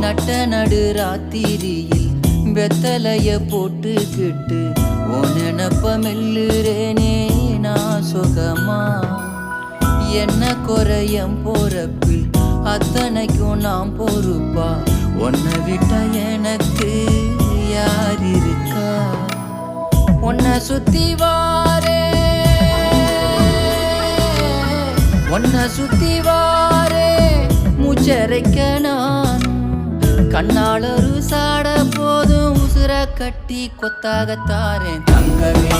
நட்ட நடு ராத்திரியில் வெத்தலைய போட்டுக்கிட்டு உன் நினப்ப மெல்லுறேனே நான் சுகமா? என்ன குறையம் போறப்பில் அத்தனைக்கும் நான் பொறுப்பா? உன்னை விட்டா எனக்கு யார் இருக்கா? உன்னை சுத்தி வாரே. உன்னை சுத்தி வாரே. மூச்சரைக்க நான் கண்ணாளரு சாட போதும் உசுர கட்டி கொத்தாக தாரேன். தங்கமே